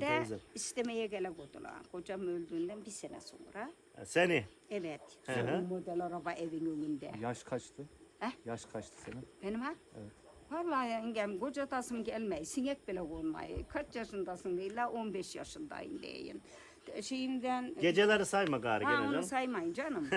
günde teyze. istemeye gele kodular. Kocam öldüğünden bir sene sonra. Ha, Seni. Evet. Hı hı. Son model araba evin önünde. Yaş kaçtı? Heh. Yaş kaçtı senin? Benim ha? Evet. Vallahi yengem kocatasım gelmeyi, sinek bile konmayı. Kaç yaşındasın değil la 15 yaşındayım deyin. Şeyimden... Geceleri sayma gari Ha gene onu canım. saymayın canım.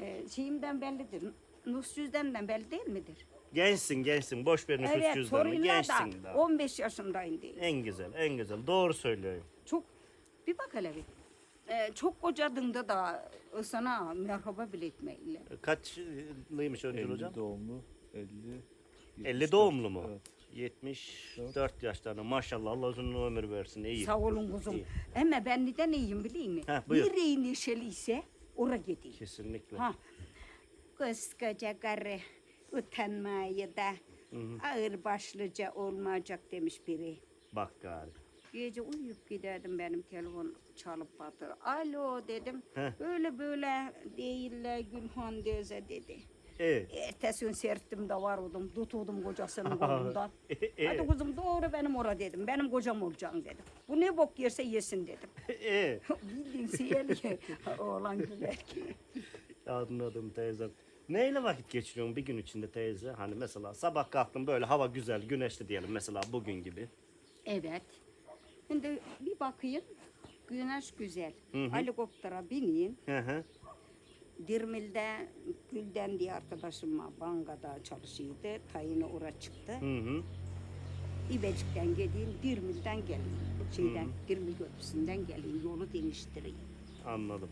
ee, şeyimden bellidir. Nus cüzdanından belli değil midir? Gençsin gençsin. Boş ver nüfus evet cüzdanını. sorunlar Gençsin da daha. 15 yaşındayım değil. En güzel en güzel. Doğru söylüyorum. Çok bir bak hele bir. Ee, çok kocadığında da sana merhaba bile etmeyle. Kaçlıymış Öncül 50 hocam? doğumlu. 50. 50 74. doğumlu mu? Evet. 74 yaşlarında maşallah Allah uzun ömür versin iyi. Sağ olun kuzum. İyi. Ama ben neden iyiyim bileyim mi? Ha, buyur. Nereye neşeliyse oraya gideyim. Kesinlikle. Ha. Koskoca karı utanmayı da ağır başlıca olmayacak demiş biri. Bak gari. Gece uyuyup giderdim benim telefon çalıp batır. Alo dedim. Heh. Böyle böyle değiller Gülhan Deze dedi. Evet. Ertesi gün serttim de var oldum. Tutudum kocasının kolundan. E, Hadi kızım doğru benim ora dedim. Benim kocam olacaksın dedim. Bu ne bok yerse yesin dedim. Evet. Bildiğin siyeli oğlan güler ki. Anladım teyzem. Neyle vakit geçiriyorsun bir gün içinde teyze? Hani mesela sabah kalktın böyle hava güzel, güneşli diyelim mesela bugün gibi. Evet. Şimdi bir bakayım. Güneş güzel. Hı hı. Helikoptera bineyim. Hı hı. Dirmil'de Gülden diye arkadaşım var. Bankada çalışıyordu. Tayini ora çıktı. Hı hı. İbecik'ten gideyim, Dirmil'den geleyim. Şeyden, Dirmil Köprüsü'nden geleyim. Yolu değiştireyim. Anladım.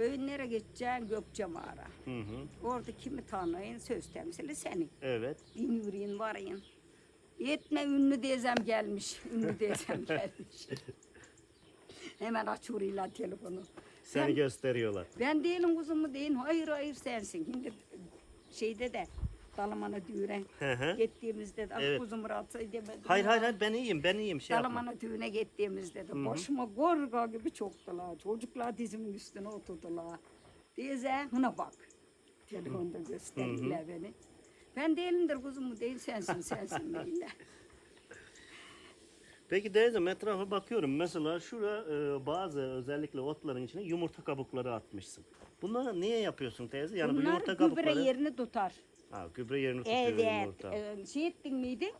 Böyle nereye gideceksin? Gökçe mağara. Hı hı. Orada kimi tanıyın? Söz temsili seni. Evet. Din yürüyün, varayın. Yetme ünlü teyzem gelmiş. Ünlü teyzem gelmiş. Hemen açıyorlar telefonu. Seni Ben- gösteriyorlar. Ben değilim kuzumu değil. Hayır hayır sensin. Şimdi şeyde de Dalaman'a düğüne Hı hı. gittiğimizde de Evet. evet. kuzumu rahatsız edemedim. Hayır hayır hayır ben iyiyim ben iyiyim şey yapma. Dalaman'a düğüne gittiğimizde de başıma gorga gibi çoktular. Çocuklar dizimin üstüne oturdular. Teyze hına bak. Telefonda gösterdiler beni. Ben değilimdir kuzumu değil sensin sensin değiller. Peki teyzem etrafa bakıyorum. Mesela şura e, bazı özellikle otların içine yumurta kabukları atmışsın. Bunları niye yapıyorsun teyze? Yani bu Bunlar yumurta gübre kabukları... yerini tutar. Ha, gübre yerini tutuyor Evet. yumurta. e, şey ettin miydi?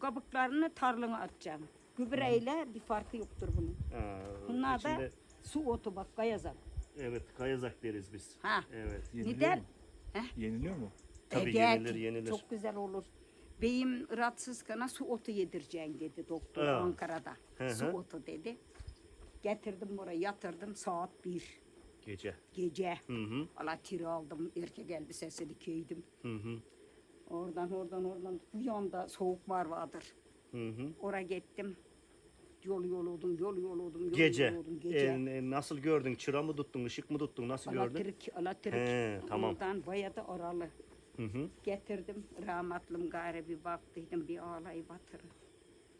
Kabuklarını tarlana atacağım. Gübreyle bir farkı yoktur bunun. Ha, Bunlar içinde- da su otu bak kayazak. Evet kayazak deriz biz. Ha. Evet. Yeniliyor Neden? mu? Yeniliyor mu? Tabii Evet, yenilir, yenilir. Çok güzel olur. Beyim rahatsız kana su otu yedireceksin dedi doktor Ha. Ankara'da. Hı Su hı. otu dedi. Getirdim buraya yatırdım saat bir Gece. gece. Hı hı. Allah tiri aldım erkek elbisesini giydim. Hı hı. Oradan oradan oradan bu yanda soğuk var vardır. Hı hı. Oraya gittim. Yol yoludum, yol yoludum, yol Gece. yoludum, gece. E, e, nasıl gördün? Çıra mı tuttun? ışık mı tuttun? Nasıl gördün? Alatrik, alatrik. He, tamam. Oradan bayağı da oralı. Hı hı. Getirdim. Rahmatlım gayrı bir baktıydım bir ağlayı batırın.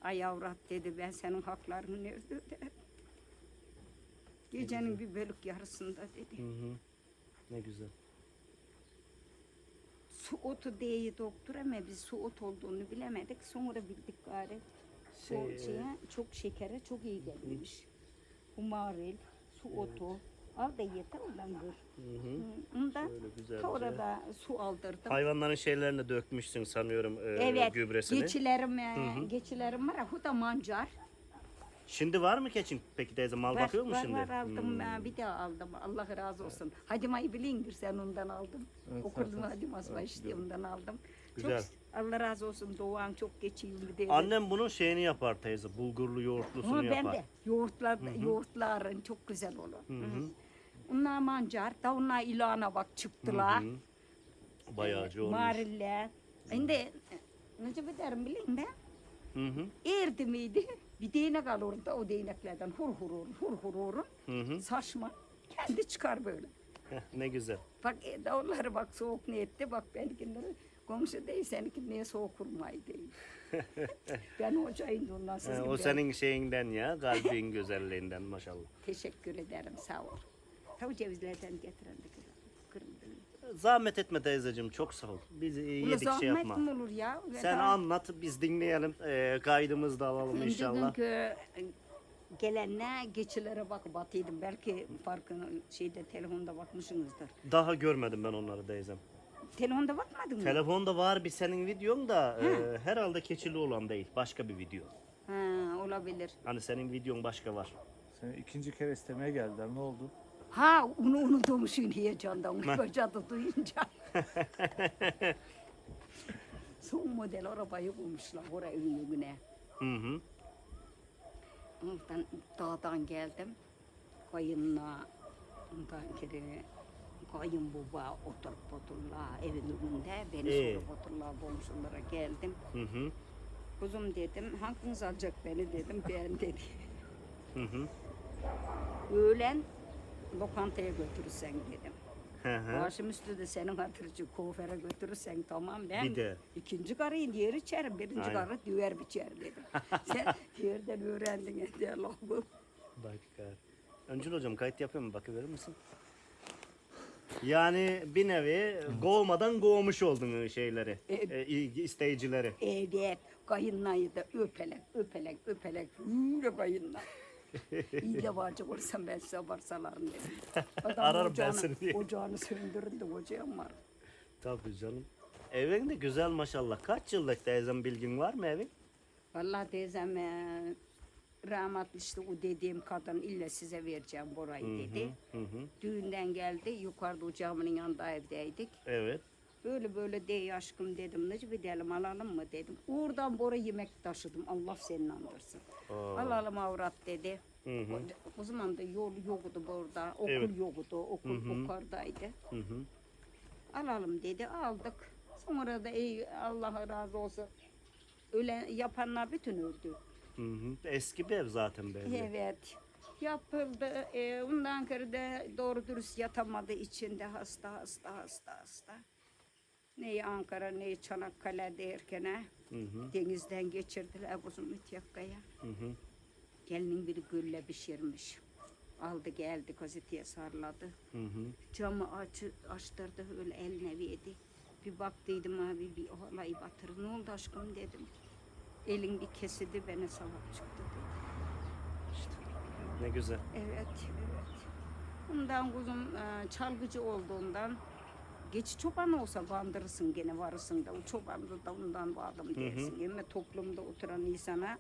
Ay avrat dedi ben senin haklarını nerede öderim? Gecenin bir bölük yarısında dedi. Hı hı. Ne güzel. Su otu diye doktor ama biz su ot olduğunu bilemedik. Sonra bildik gari. Şey, şeye, çok şekere çok iyi gelmiş. Umaril, su otu. Al da yeter ulan gır. Hı hı. Hı, Ondan orada su aldırdım. Hayvanların şeylerini dökmüşsün sanıyorum e, Evet, gübresini. geçilerim, e, geçilerim var. Bu da mancar. Şimdi var mı keçin peki teyze? Mal var, bakıyor mu var, şimdi? var aldım. Hmm. ben bir daha aldım. Allah razı olsun. Hadimayı bilindir sen ondan aldım. Evet, Okudum evet, Hadim Asma evet, işte ondan aldım. Güzel. Çok, Allah razı olsun Doğan çok geçiyor bir de. Annem bunun şeyini yapar teyze. Bulgurlu yoğurtlusunu Ama ben yapar. de yoğurtlar, yoğurtların çok güzel olur. Hı hı. Onlar mancar, da onlar ilana bak çıktılar. Hı hı. Bayağıcı olmuş. Mariller. Şimdi necip ederim bileyim de. Hı hı. Erdi miydi? Bir değnek alırım da o değneklerden hur hur hur hur hur hur. Hı hı. Saçma. Kendi çıkar böyle. Heh, ne güzel. Bak e, davulları bak soğuk ne etti bak benimkileri komşu değil seninki niye soğuk kurmayı değil. ben hocayım da ondan siz o senin şeyinden ya. Kalbin güzelliğinden maşallah. Teşekkür ederim sağ ol. Tabii cevizlerden getiren de kırmızı. Zahmet etme teyzeciğim çok sağ ol. Biz e, yedik şey zahmet yapma. mi olur ya? Ve Sen anlat biz dinleyelim. E, kaydımızı da alalım inşallah. Bugünkü e, gelenler geçilere bak batıydım. Belki farkını şeyde telefonda bakmışsınızdır. Daha görmedim ben onları teyzem. Telefonda bakmadın mı? Telefonda var bir senin videon da e, herhalde keçili olan değil. Başka bir video. ha, olabilir. Hani senin videon başka var. Seni ikinci kere istemeye geldiler. Ne oldu? Ha onu unutmuşsun heyecandan. Kocadı duyunca. Son model arabayı bulmuşlar oraya önüne. Hı hı. Oradan dağdan geldim. Kayınla ondan kere kayın baba oturup oturla evin önünde. Beni Ee? sorup oturla komşulara geldim. Hı hı. Kuzum dedim hanginiz alacak beni dedim ben dedi. Hı hı. Öğlen lokantaya götürürsen dedim. Hı hı. Başım üstünde senin hatırcı kuaföre götürürsen tamam ben Bir de. ikinci karıyı diğer içerim birinci Aynen. karı düver biçer dedim. Sen yerden öğrendin lafı. Bak. Öncül hocam kayıt yapıyor mu? Bakıverir misin? Yani bir nevi kovmadan kovmuş oldun şeyleri, E- e, isteyicileri. Evet, kayınlayı da öpelek, öpelek, öpelek, öyle kayınla. İyi de bacı olsam ben size varsalarım dedim. Ararım ben seni diye. Ocağını söndürün de ocağım var. Tabii canım. Evin de güzel maşallah. Kaç yıllık teyzem bilgin var mı evin? Vallahi teyzem eee, rahmetli işte o dediğim kadın illa size vereceğim burayı dedi. Hı hı. Düğünden geldi, yukarıda ocağımın yanında evdeydik. Evet. Böyle böyle de aşkım dedim, ne gidelim alalım mı dedim. Oradan bora yemek taşıdım, Allah senin andırsın. Aa. Alalım avrat dedi. Hı hı. O, o zaman da yol yoktu burada, okul Evet. yoktu, okul yukarıdaydı. Hı hı. Alalım dedi, aldık. Sonra da iyi, Allah razı olsun. Öyle yapanlar bütün öldü. Hı hı. Eski bir ev zaten belli. Evet. Yapıldı. Ee, ondan sonra da doğru dürüst yatamadı içinde hasta hasta hasta hasta. Ne Ankara ne Çanakkale derken ha, Hı hı. denizden geçirdiler kuzum hı. Gelinin biri gülle pişirmiş. Aldı geldi gazeteye sarladı. Hı hı. Camı aç, açtırdı öyle eline verdi. Bir baktıydım abi bir olayı batırır. Ne oldu aşkım dedim. Elin bir kesildi bana salak çıktı dedi. Ne güzel. Evet, evet. Bundan kuzum e, çalgıcı olduğundan geç çoban olsa bandırırsın gene varırsın da o çobandı da ondan vardım dersin. Ama toplumda oturan insana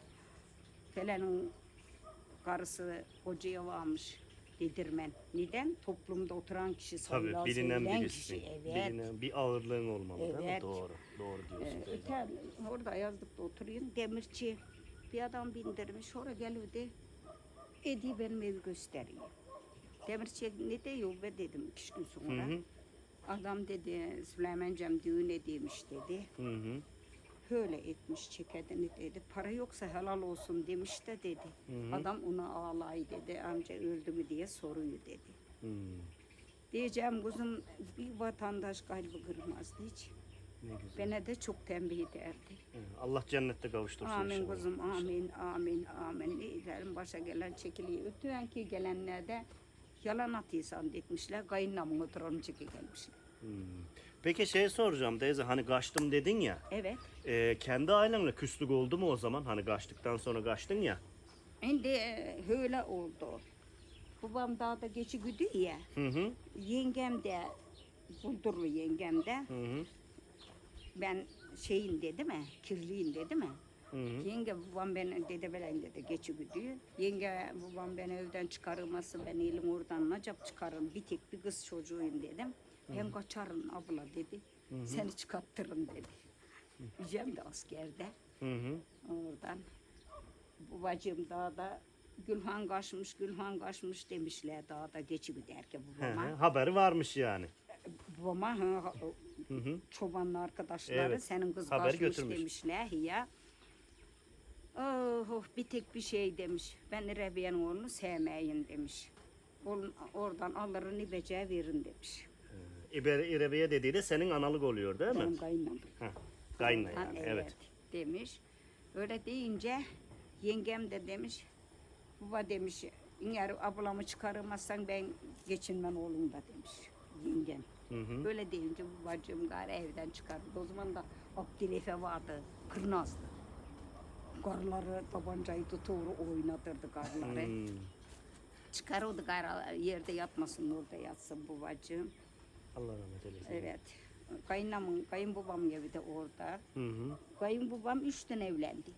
falanın karısı hocaya varmış dedirmen. Neden? Toplumda oturan kişi Tabii sayılan bilinen birisi. kişi. Evet. Bilinen bir ağırlığın olmalı değil mi? Evet. Doğru. Doğru diyorsun Ee, öten, orada yazlıkta oturuyorum. Demirci bir adam bindirmiş. Oraya geliyordu. Edi benim evi gösteriyor. Demirci ne diyor be dedim iki gün sonra. Hı hı. Adam dedi Süleyman Cem düğün edeymiş dedi. Hı hı. Böyle etmiş çekedini dedi. Para yoksa helal olsun demiş de dedi. Hı hı. Adam ona ağlay dedi. Amca öldü mü diye soruyor dedi. Hı. Diyeceğim kuzum bir vatandaş kalbi kırmazdı hiç. Ne güzel. Bana de çok tembih ederdi. Allah cennette kavuştursun Amin inşallah. kuzum, amin, amin, amin. İlerim başa gelen çekiliyor. Ötüyenki gelenlerde yalan atıysan detmişler, kayınlamın oturalım çeki gelmişler. Hı. Peki şey soracağım teyze hani kaçtım dedin ya. Evet. e, kendi ailenle küslük oldu mu o zaman? Hani kaçtıktan sonra kaçtın ya. Şimdi e, öyle oldu. Babam dağda geçi güdü ya. Hı hı. Yengem de, buldurlu yengem de, Hı hı. ben şeyin dedi mi, kirliyim dedi mi? Hı hı. Yenge babam beni dede belen dedi geçi gidiyor. Yenge babam beni evden çıkarılması ben elim oradan nacap çıkarın bir tek bir kız çocuğuyum dedim. Ben kaçarım abla dedi. Seni çıkarttırırım dedi. Yücem de askerde Hı hı. oradan. Babacığım dağda Gülhan kaçmış, Gülhan kaçmış demişler dağda geçi giderken Hı babama. hı. Haberi varmış yani. Babama hı, hı, Hı hı. çobanın arkadaşları Evet, senin kız kaçmış götürmüş. demişler ya. Oh, oh, bir tek bir şey demiş. Ben Rebiye'nin oğlunu sevmeyin demiş. Oğlun, oradan alırın ibeceğe verin demiş. İberi İrebe'ye dediği de senin analık oluyor değil mi? Benim kayınlam. Heh. Kayınla Ha, yani evet. Demiş. Öyle deyince yengem de demiş. Baba demiş. Eğer ablamı çıkarmazsan ben geçinmem oğlum da demiş. Yengem. Hı hı. Böyle deyince babacığım gari evden çıkardı. O zaman da Abdülefe vardı, kırnazdı. Karıları tabancayı tutur oynatırdı karıları. Hmm. Çıkarırdı yerde yatmasın orada yatsın babacığım. Allah rahmet eylesin. Evet. Kayınamın, kayınbabam evi de orada. Hı hı. Kayınbabam üçten evlendi.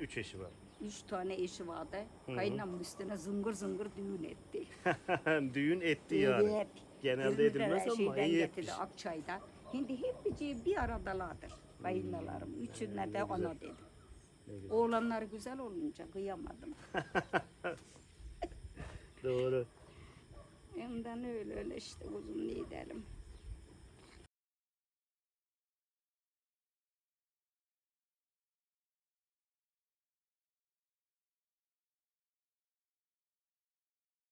Üç eşi var. Üç tane eşi vardı. Hı hı. Kayınamın üstüne zıngır zıngır düğün etti. Düğün etti yani. Evet. Genelde edilmez ama iyi etmiş. Akçay'dan. Şimdi hep bir aradalardır. Kayınlalarım. Üçüne ne de ona dedim. Güzel. Oğlanlar güzel olunca kıyamadım. Doğru. Ondan öyle öyle işte kuzum ne edelim.